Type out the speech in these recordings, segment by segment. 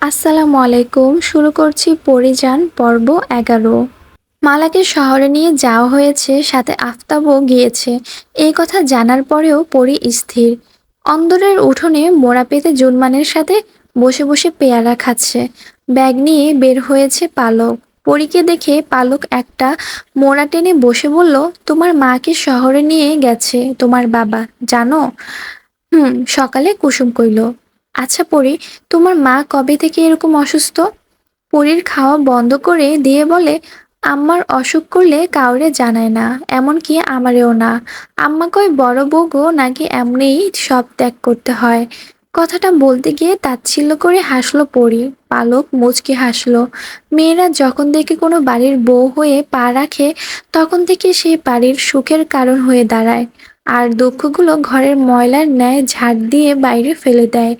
আসসালামু আলাইকুম। শুরু করছি পরিযান পর্ব এগারো। মালাকে শহরে নিয়ে যাওয়া হয়েছে, সাথে আফতাবও গিয়েছে। এই কথা জানার পরেও পরি স্থির। অন্দরের উঠোনে মোড়া পেতে জুনমানের সাথে বসে বসে পেয়ারা খাচ্ছে। ব্যাগ নিয়ে বের হয়েছে পালক। পরীকে দেখে পালক একটা মোড়া টেনে বসে বলল, তোমার মাকে শহরে নিয়ে গেছে? তোমার বাবা, জানো? হুম, সকালে কুসুম কইল। আচ্ছা পরি, তোমার মা কবে থেকে এরকম অসুস্থ? পরীর খাওয়া বন্ধ করে দিয়ে বলে, আম্মার অসুখ করলে কাউরে জানায় না, এমনকি আমারেও না। আম্মা কয়, বড় বউগো নাকি এমনিই সব ত্যাগ করতে হয়? কথাটা বলতে গিয়ে তাচ্ছিল্য করে হাসলো পরি। পালক মুচকি হাসলো। মেয়েরা যখন দেখে কোনো বাড়ির বউ হয়ে পা রাখে, তখন থেকে সেই বাড়ির সুখের কারণ হয়ে দাঁড়ায়। আর দুঃখগুলো ঘরের ময়লার ন্যায় ঝাড় দিয়ে বাইরে ফেলে দেয়।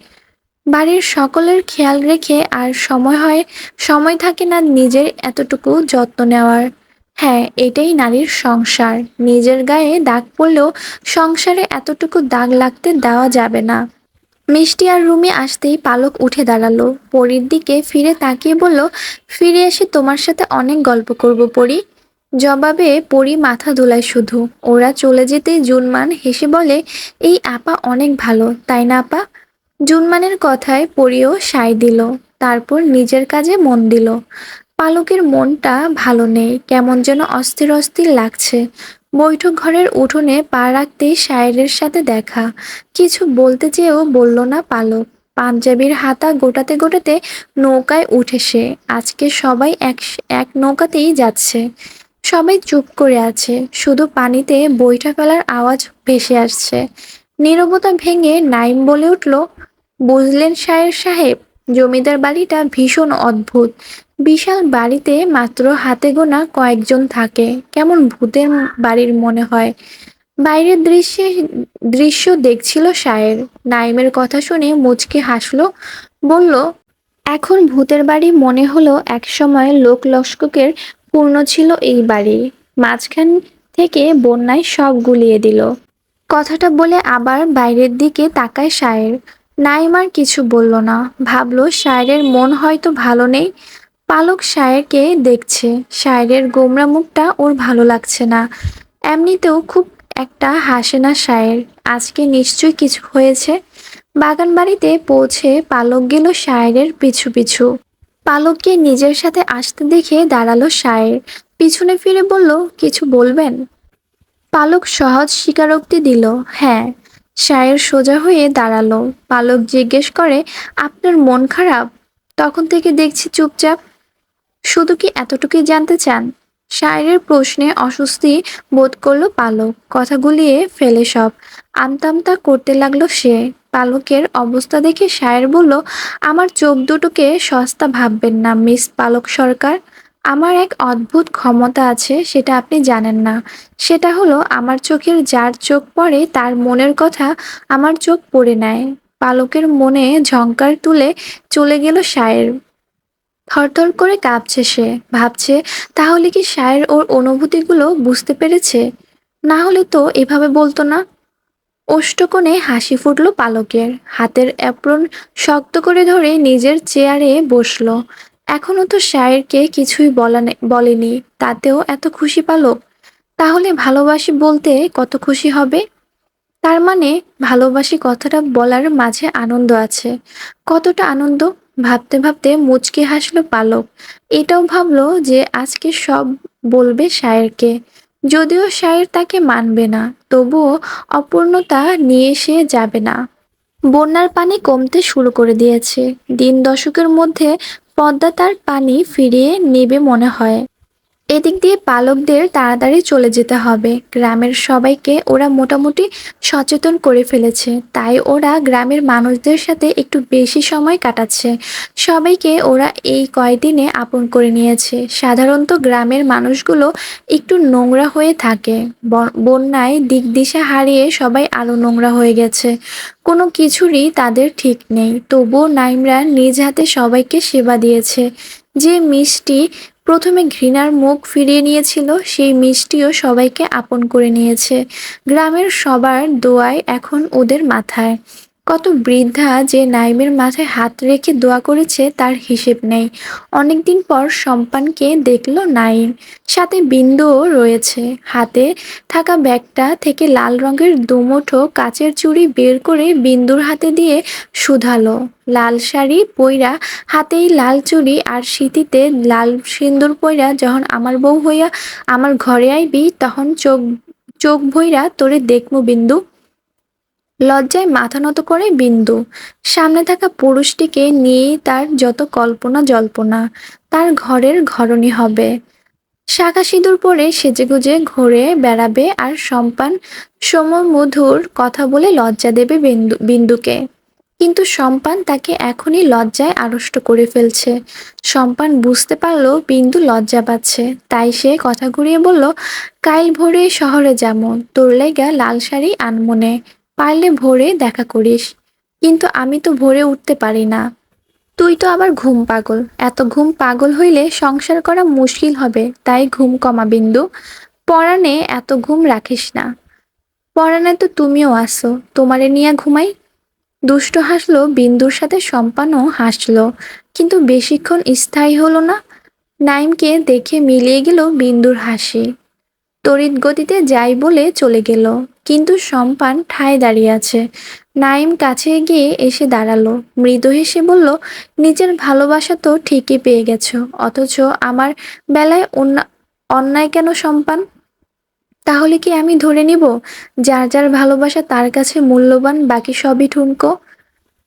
বাড়ির সকলের খেয়াল রেখে আর সময় হয়, সময় থাকে না নিজের এতটুকু যত্ন নেওয়ার। হ্যাঁ এটাই নারীর সংসার। নিজের গায়ে দাগ পড়লেও সংসারে এতটুকু দাগ লাগতে দেওয়া যাবে না। মিষ্টি আর রুমি আসতেই পালক উঠে দাঁড়াল। পরীর দিকে ফিরে তাকিয়ে বলল, ফিরে এসে তোমার সাথে অনেক গল্প করব পরি। জবাবে পরি মাথা দোলায় শুধু। ওরা চলে যেতেই জুনমান হেসে বলে, এই আপা অনেক ভালো, তাই না আপা? জুনমানের কথায় পরিও সায় দিল, তারপর নিজের কাজে মন দিল। পালকের মনটা ভালো নেই, কেমন যেন অস্থির অস্থির লাগছে। বৈঠক ঘরের উঠোনে পা রাখতেই শায়েরের সাথে দেখা। কিছু বলতে চেয়েও বলল না পালক। পাঞ্জাবির হাতা গোটাতে গোটাতে নৌকায় উঠে সে। আজকে সবাই এক এক নৌকাতেই যাচ্ছে। সবাই চুপ করে আছে। শুধু পানিতে বইটা ফেলার আওয়াজ ভেসে আসছে। নীরবতা ভেঙে নাইম বলে উঠল বুঝলেন শায়ের সাহেব? জমিদার বাড়িটা ভীষণ অদ্ভুত। বিশাল বাড়িতে মাত্র হাতে গোনা কয়েকজন থাকে। কেমন ভূতের বাড়ির মনে হয়। বাইরের দৃশ্যে, দৃশ্য দেখছিল শায়ের। নাইমের কথা শুনে মুচকে হাসলো, বলল, এখন ভূতের বাড়ি মনে হলো একসময় লোক লস্ককের পূর্ণ ছিল এই বাড়ি। মাঝখান থেকে বন্যায় সব গুলিয়ে দিল। কথাটা বলে আবার বাইরের দিকে তাকায় শায়ের। নাইম আর কিছু বলল না। ভাবলো, শায়েরের মন হয়তো ভালো নেই। পালক শায়েরকে দেখছে। শায়েরের গোমরা মুখটা ওর ভালো লাগছে না। এমনিতেও খুব একটা হাসে না শায়ের। আজকে নিশ্চয়ই কিছু হয়েছে। বাগান বাড়িতে পৌঁছে পালক গেল শায়েরের পিছু পিছু। পালককে নিজের সাথে আসতে দেখে দাঁড়াল শায়ের। পিছনে ফিরে বলল, কিছু বলবেন? পালক সহজ স্বীকারোক্তি দিল হ্যাঁ। শায়ের সোজা হয়ে দাঁড়াল। পালক জিজ্ঞেস করে, আপনার মন খারাপ? তখন থেকে দেখছি চুপচাপ। শুধু কি এতটুকুই জানতে চান? শায়ের প্রশ্নে অস্বস্তি বোধ করল পালক কথা গুলিয়ে ফেলে সব। আমতামতা করতে লাগল সে। পালকের অবস্থা দেখে শায়ের বলল, আমার চোখ দুটোকে সস্তা ভাববেন না, মিস পালক সরকার। আমার এক অদ্ভুত ক্ষমতা আছে, সেটা আপনি জানেন না। সেটা হলো, আমার চোখের যার চোখ পড়ে, তার মনের কথা আমার চোখ পড়ে নেয়। পালকের মনে ঝঙ্কার তুলে চলে গেল সায়ের। থরথর করে কাঁপছে সে। ভাবছে, তাহলে কি সায়ের ওর অনুভূতিগুলো বুঝতে পেরেছে? না হলে তো এভাবে বলতো না। ওষ্ঠকোণে হাসি ফুটল পালকের। হাতের অ্যাপ্রন শক্ত করে ধরে নিজের চেয়ারে বসল। এখনও তো শায়েরকে কিছুই বলা বলেনি, তাতেও এত খুশি পালক। তাহলে ভালোবাসি বলতে কত খুশি হবে? তার মানে ভালোবাসি কথাটা বলার মাঝে আনন্দ আছে। কতটা আনন্দ? ভাবতে ভাবতে মুচকে হাসলো পালক। এটাও ভাবলো যে আজকে সব বলবে শায়েরকে। যদিও শায়ের তাকে মানবে না, তবুও অপূর্ণতা নিয়ে সে যাবে না। বন্যার পানি কমতে শুরু করে দিয়েছে। দিন দশকের মধ্যে পদ্মা তার পানি ফিরিয়ে নেবে মনে হয়। এদিক দিয়ে পালকদের তাড়াতাড়ি চলে যেতে হবে। গ্রামের সবাইকে ওরা মোটামুটি সচেতন করে ফেলেছে। তাই ওরা গ্রামের মানুষদের সাথে একটু বেশি সময় কাটাচ্ছে। সবাইকে ওরা এই কয়দিনে আপন করে নিয়েছে। সাধারণত গ্রামের মানুষগুলো একটু নোংরা হয়ে থাকে। বন্যায় দিক দিশা হারিয়ে সবাই আরও নোংরা হয়ে গেছে। কোনো কিছুরই তাদের ঠিক নেই। তবুও নাইমরা নিজ হাতে সবাইকে সেবা দিয়েছে। যে মিষ্টি প্রথমে ঘৃণার মুখ ফিরিয়ে নিয়েছিল, সেই মিষ্টিও সবাইকে আপন করে নিয়েছে। গ্রামের সবার দোয়ায় এখন ওদের মাথায়। কত বৃদ্ধা যে নাইমের মাথায় হাত রেখে দোয়া করেছে তার হিসেব নেই। অনেকদিন পর সম্পানকে দেখল নাইম। সাথে বিন্দুও রয়েছে। হাতে থাকা ব্যাগটা থেকে লাল রঙের দুমুঠো কাচের চুড়ি বের করে বিন্দুর হাতে দিয়ে শুধালো। লাল শাড়ি, পইরা, হাতেই লাল চুড়ি আর শীতিতে লাল সিন্দুর পইরা যখন আমার বউ হইয়া আমার ঘরে আইবি তখন চোখ চোখ ভইরা তোরে দেখমু বিন্দু। লজ্জায় মাথা নত করে বিন্দু। সামনে থাকা পুরুষটিকে নিয়েই তার যত কল্পনা জল্পনা, তার ঘরের ঘরণী হবে। শাখা সিঁদুর পরে সেজেগুজে ঘুরে বেড়াবে আর সম্পান সমমধুর কথা বলে লজ্জা দেবে বিন্দু, বিন্দুকে। কিন্তু সম্পান তাকে এখনই লজ্জায় আড়ষ্ট করে ফেলছে। সম্পান বুঝতে পারল বিন্দু লজ্জা পাচ্ছে। তাই সে কথা ঘুরিয়ে বলল কাইল ভোরে শহরে যাব। তোর লেগা লাল শাড়ি আনমনে। পারলে ভোরে দেখা করিস। কিন্তু আমি তো ভোরে উঠতে পারি না। তুই তো আবার ঘুম পাগল। এত ঘুম পাগল হইলে সংসার করা মুশকিল হবে। তাই ঘুম কমা বিন্দু। পরাণে এত ঘুম রাখিস না। পরাণে তো তুমিও আসো তোমারে নিয়ে ঘুমাই। দুষ্ট হাসলো, বিন্দুর সাথে সম্পানও হাসলো। কিন্তু বেশিক্ষণ স্থায়ী হলো না। নাইমকে দেখে মিলিয়ে গেল বিন্দুর হাসি। তড়িৎ গতিতে যাই বলে চলে গেল। কিন্তু সম্পান ঠায় দাঁড়িয়ে আছে। নাইম কাছে গিয়ে এসে দাঁড়াল। মৃদু হেসে বলল, নিজের ভালোবাসা তো ঠিকই পেয়ে গেছো, অথচ আমার বেলায় অন্য- অন্যায় কেন সম্পান তাহলে কি আমি ধরে নিব? যার যার ভালোবাসা তার কাছে মূল্যবান, বাকি সবই ঠুনকো?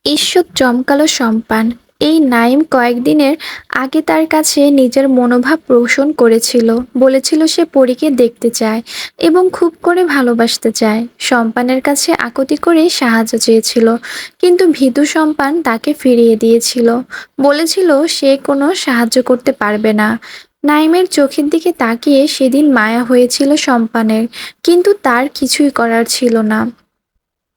ঈশ্বর চমকালো সম্পান এই নাইম কয়েকদিনের আগে তার কাছে নিজের মনোভাব পোষণ করেছিল। বলেছিল সে পরীকে দেখতে চায় এবং খুব করে ভালোবাসতে চায়। সম্পানের কাছে আকতি করে সাহায্য চেয়েছিল, কিন্তু ভীতু সম্পান তাকে ফিরিয়ে দিয়েছিল। বলেছিল সে কোনো সাহায্য করতে পারবে না। নাইমের চোখের দিকে তাকিয়ে সেদিন মায়া হয়েছিল সম্পানের কিন্তু তার কিছুই করার ছিল না।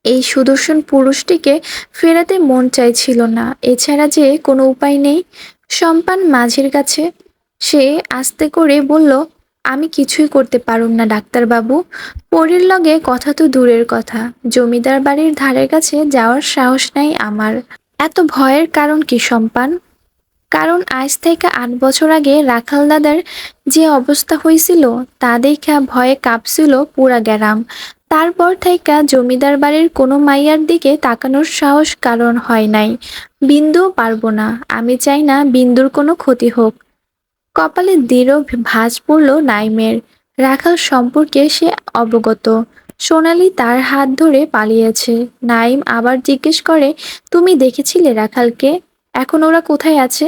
এই সুদর্শন পুরুষটিকে ফেরাতে মন চাইছিল না। এছাড়া যে কোনো উপায় নেই। সম্পান মাঝির কাছে সে আস্তে করে বলল, আমি কিছুই করতে পারুম না, ডাক্তারবাবু। পরীর লগে কথা তো দূরের কথা। জমিদার বাড়ির ধারের কাছে যাওয়ার সাহস নাই আমার। এত ভয়ের কারণ কি সম্পান? কারণ আজ থেকে আট বছর আগে রাখাল দাদার যে অবস্থা হয়েছিল তা দেখা ভয়ে কাঁপছিল পুরা গ্যারাম তারপর থেকে জমিদার বাড়ির কোনো মাইয়ার দিকে তাকানোর সাহস কারণ হয় নাই। বিন্দুও পারব না, আমি চাই না বিন্দুর কোনো ক্ষতি হোক। কপালে দৃঢ় ভাঁজ পড়ল নাইমের। রাখাল সম্পর্কে সে অবগত। সোনালি তার হাত ধরে পালিয়েছে। নাইম আবার জিজ্ঞেস করে, তুমি দেখেছিলে রাখালকে? এখন ওরা কোথায় আছে?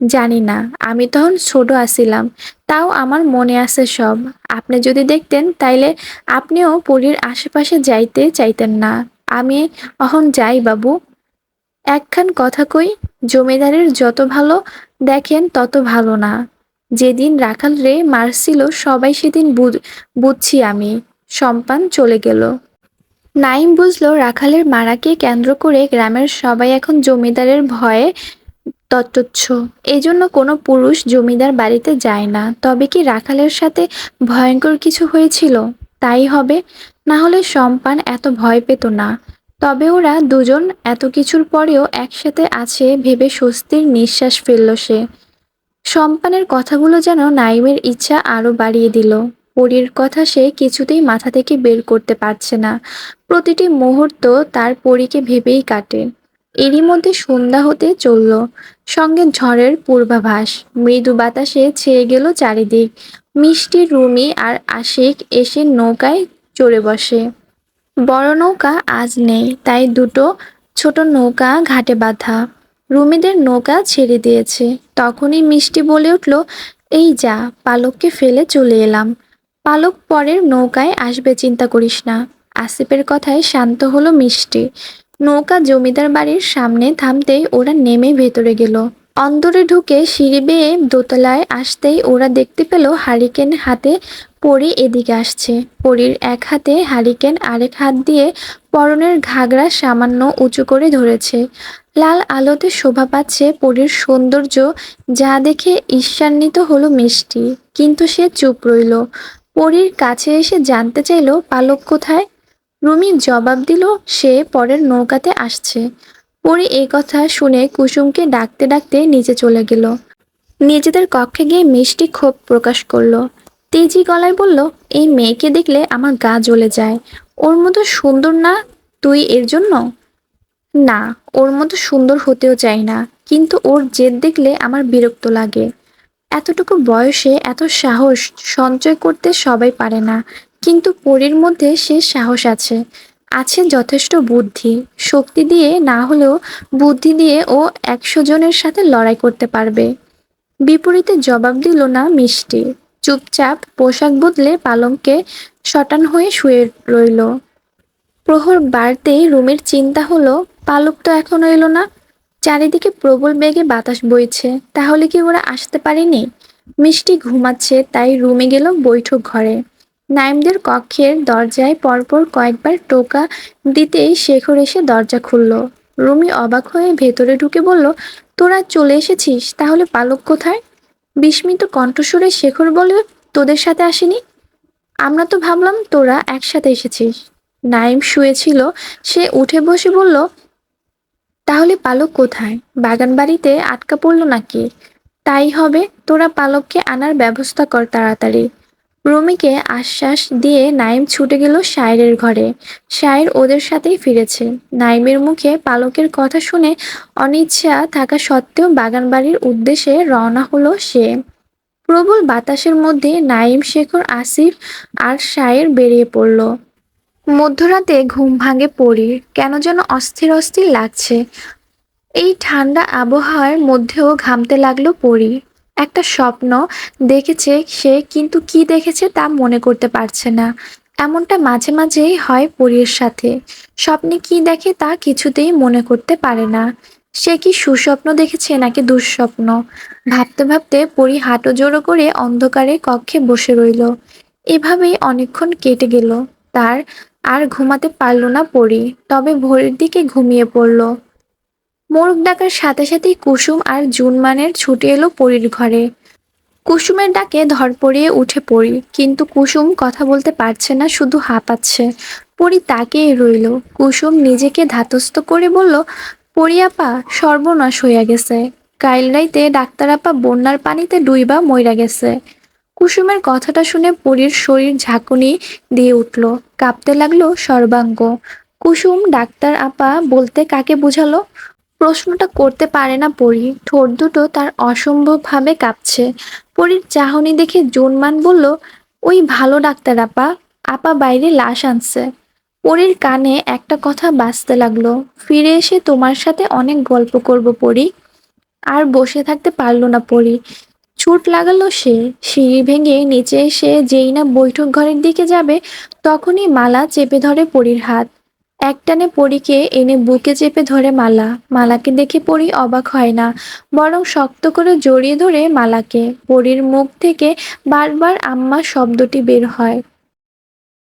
জানি না। আমি তখন ছোট আছিলাম তাও আমার মনে আছে সব। আপনি যদি দেখতেন, তাইলে আপনিও পুরীর আশেপাশে যাইতে চাইতেন না। আমি অহন যাই, বাবু। একখান কথা কই, জমিদারের যত ভালো দেখেন, তত ভালো না। যেদিন রাখাল রে মারছিল, সবাই সেদিন বুঝ- বুঝছি আমি। সম্পান চলে গেল। নাইম বুঝলো রাখালের মারাকে কেন্দ্র করে গ্রামের সবাই এখন জমিদারের ভয়ে তত্ত্বচ্ছ। এই জন্য কোনো পুরুষ জমিদার বাড়িতে যায় না। তবে কি রাখালের সাথে ভয়ঙ্কর কিছু হয়েছিল? তাই হবে। না হলে সম্পান এত ভয় পেত না। তবে ওরা দুজন এত কিছুর পরেও একসাথে আছে ভেবে স্বস্তির নিঃশ্বাস ফেলল সে। সম্পানের কথাগুলো যেন নাইমের ইচ্ছা আরও বাড়িয়ে দিল। পরীর কথা সে কিছুতেই মাথা থেকে বের করতে পারছে না। প্রতিটি মুহূর্ত তার পরীকে ভেবেই কাটে। এরই মধ্যে সন্ধ্যা হতে চলল। সঙ্গে ঝড়ের পূর্বাভাস। মৃদু বাতাসে ছেয়ে গেল চারিদিক। মিষ্টি, রুমি আর আশিক এসে নৌকায় চড়ে বসে। বড় নৌকা আজ নেই, তাই দুটো ছোট নৌকা ঘাটে বাঁধা। রুমিদের নৌকা ছেড়ে দিয়েছে। তখনই মিষ্টি বলে উঠল, এই যা, পালককে ফেলে চলে এলাম। পালক পরের নৌকায় আসবে, চিন্তা করিস না। আসিফের কথায় শান্ত হলো মিষ্টি। নৌকা জমিদার বাড়ির সামনে থামতেই ওরা নেমে ভেতরে গেল। অন্দরে ঢুকে সিঁড়ি বেয়ে দোতলায় আসতেই ওরা দেখতে পেল হারিকেন হাতে পরি এদিকে আসছে। পরির এক হাতে হারিকেন, আরেক হাত দিয়ে পরনের ঘাগরা সামান্য উঁচু করে ধরেছে। লাল আলোতে শোভা পাচ্ছে পরীর সৌন্দর্য, যা দেখে ঈর্ষান্বিত হলো মিষ্টি। কিন্তু সে চুপ রইল। পরীর কাছে এসে জানতে চাইল, পালক কোথায়? রুমি জবাব দিল, সে পরের নৌকাতে আসছে। পরি এই কথা শুনে কুসুমকে ডাকতে ডাকতে নিচে চলে গেল। নিজেদের কক্ষে গিয়ে মিষ্টি ক্ষোভ প্রকাশ করল। তেজি গলায় বলল, এই মেয়েকে দেখলে আমার গা জ্বলে যায়। ওর মতো সুন্দর না তুই এর জন্য? না, ওর মতো সুন্দর হতেও চাই না, কিন্তু ওর জেদ দেখলে আমার বিরক্ত লাগে। এতটুকু বয়সে এত সাহস সঞ্চয় করতে সবাই পারে না কিন্তু পরীর মধ্যে সে সাহস আছে। আছে যথেষ্ট বুদ্ধি। শক্তি দিয়ে না হলেও বুদ্ধি দিয়ে ও একশো জনের সাথে লড়াই করতে পারবে। বিপরীতে জবাব দিল না মিষ্টি। চুপচাপ পোশাক বদলে পালঙ্কে শটান হয়ে শুয়ে রইল। প্রহর বাড়তেই রুমের চিন্তা হলো, পালক তো এখনও এলো না। চারিদিকে প্রবল বেগে বাতাস বইছে, তাহলে কি ওরা আসতে পারেনি? মিষ্টি ঘুমাচ্ছে, তাই রুমে গেল বৈঠক ঘরে। নাইমদের কক্ষের দরজায় পরপর কয়েকবার টোকা দিতেই শেখর এসে দরজা খুলল। রুমি অবাক হয়ে ভেতরে ঢুকে বলল, তোরা চলে এসেছিস, তাহলে পালক কোথায়? বিস্মিত কণ্ঠস্বরে শেখর বলে তোদের সাথে আসেনি। আমরা তো ভাবলাম তোরা একসাথে এসেছিস। নাইম শুয়েছিল, সে উঠে বসে বলল, তাহলে পালক কোথায়? বাগান বাড়িতে আটকা পড়ল নাকি? তাই হবে, তোরা পালককে আনার ব্যবস্থা কর তাড়াতাড়ি। রমিকে আশ্বাস দিয়ে নাইম ছুটে গেল শায়ের ঘরে। শায়ের ওদের সাথেই ফিরেছে। নাইমের মুখে পালকের কথা শুনে অনিচ্ছা থাকা সত্ত্বেও বাগান বাড়ির উদ্দেশ্যে রওনা হলো সে। প্রবল বাতাসের মধ্যে নাইম, শেখর, আসিফ আর শায়ের বেরিয়ে পড়ল। মধ্যরাতে ঘুম ভাঙে পড়ির কেন যেন অস্থির অস্থির লাগছে। এই ঠান্ডা আবহাওয়ার মধ্যেও ঘামতে লাগল পরি। একটা স্বপ্ন দেখেছে সে, কিন্তু কি দেখেছে তা মনে করতে পারছে না। এমনটা মাঝে মাঝেই হয় পরীর সাথে। স্বপ্নে কি দেখে তা কিছুতেই মনে করতে পারে না। সে কি সুস্বপ্ন দেখেছে নাকি দুঃস্বপ্ন? ভাবতে ভাবতে পরি হাঁটো জোড়ো করে অন্ধকারে কক্ষে বসে রইল। এভাবেই অনেকক্ষণ কেটে গেল। তার আর ঘুমাতে পারল না পরি, তবে ভোরের দিকে ঘুমিয়ে পড়ল। মোরগ ডাকার সাথে সাথেই কুসুম আর জুনমানের ছুটে এলো পরীর ঘরে। কুসুমের ডাকে ধরপড়িয়ে উঠে পড়ি, কিন্তু কুসুম কথা বলতে পারছে না, শুধু হাঁপাচ্ছে। পরি তাকেই রইল। কুসুম নিজেকে ধাতস্থ করে বলল, পরিয়াপা, সর্বনাশ হইয়া গেছে। কাইল রাইতে ডাক্তার আপা বন্যার পানিতে ডুইবা মইরা গেছে। কুসুমের কথাটা শুনে পরীর শরীর ঝাঁকুনি দিয়ে উঠল। কাঁপতে লাগল সর্বাঙ্গ। কুসুম ডাক্তার আপা বলতে কাকে বুঝালো? প্রশ্নটা করতে পারে না পরি। ঠোঁট দুটো তার অসম্ভবভাবে কাঁপছে। পরীর চাহনি দেখে জুনমান বলল, ওই ভালো ডাক্তার, আপা। আপা বাইরে লাশ আনছে। পরীর কানে একটা কথা বাঁচতে লাগল। ফিরে এসে তোমার সাথে অনেক গল্প করব পরি। আর বসে থাকতে পারল না পরি। ছুট লাগালো সে। সিঁড়ি ভেঙে নিচে এসে যেই না বৈঠক ঘরের দিকে যাবে, তখনই মালা চেপে ধরে পরীর হাত। একটানে পরীকে এনে বুকে চেপে ধরে মালা। মালাকে দেখে পরি অবাক হয় না, বরং শক্ত করে জড়িয়ে ধরে মালাকে। পরীর মুখ থেকে বারবার আম্মা শব্দটি বের হয়।